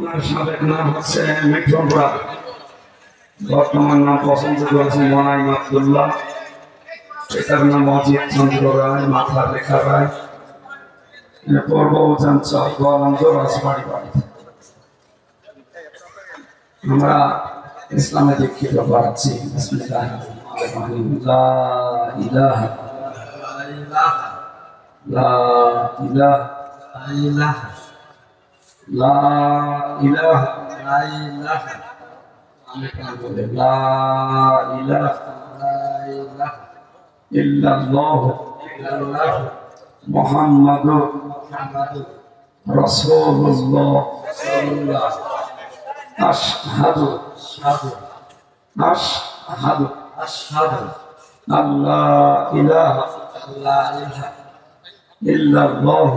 আপনার সাবেক নাম হচ্ছে মিঠুন রায়। বর্তমান নাম পছন্দ করেছেন মনাই আবদুল্লাহ। পিতার নাম অজিত চন্দ্র রায় মাথা রেখা রায়। পূর্ব উজাঞ্চল গোয়ালন্দ রাজবাড়ি বাড়ি আমরা ইসলামে দীক্ষিত করাচ্ছি বিসমিল্লাহ লা ইলাহা লা ইলাহা লা ইলাহা লা ইলাহা ইল্লাল্লাহ। মুহাম্মাদুর রাসূলুল্লাহ। আশহাদু। আশহাদু। আল্লাহ ইলাহা ইল্লাল্লাহ।